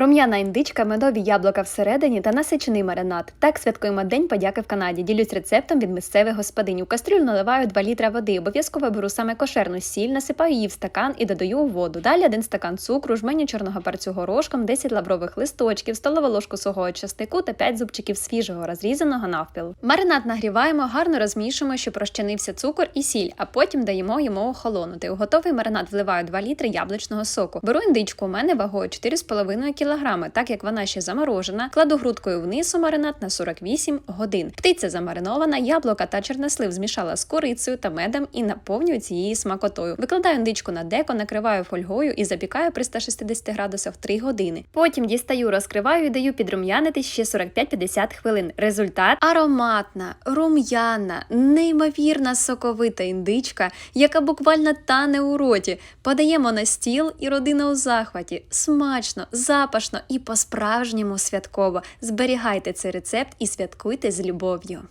Рум'яна індичка, медові яблука всередині та насичений маринад. Так святкуємо День подяки в Канаді. Ділюсь рецептом від місцевих господинь. У кастрюлю наливаю 2 літра води. Обов'язково беру саме кошерну сіль, насипаю її в стакан і додаю у воду. Далі один стакан цукру, жменю чорного перцю горошком, 10 лаврових листочків, столову ложку сухого часнику та 5 зубчиків свіжого, розрізаного навпіл. Маринад нагріваємо, гарно розмішуємо, щоб розчинився цукор і сіль, а потім даємо йому охолонути. У готовий маринад вливаю 2 літри яблучного соку. Беру індичку, у мене вагою 4,5 кг, так як вона ще заморожена. Кладу грудкою вниз у маринад на 48 годин. Птиця замаринована, яблука та чорнослив змішала з курицею та медом і наповнюю цією смакотою. Викладаю індичку на деко, накриваю фольгою і запікаю при 160 градусах 3 години. Потім дістаю, розкриваю і даю підрум'янити ще 45-50 хвилин. Результат ароматна, рум'яна, неймовірна соковита індичка, яка буквально тане у роті. Подаємо на стіл, і родина у захваті. Смачно, запашно і по-справжньому святково. Зберігайте цей рецепт і святкуйте з любов'ю.